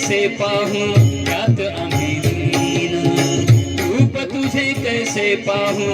कैसे पाहू त्यात आम्ही दीन तुझे कैसे पाहू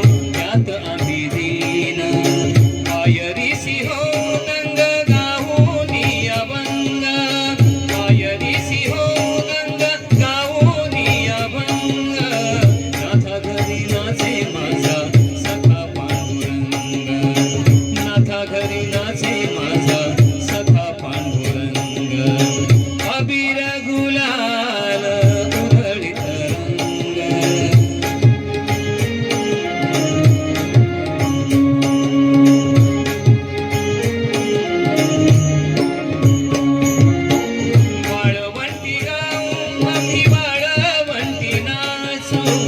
see.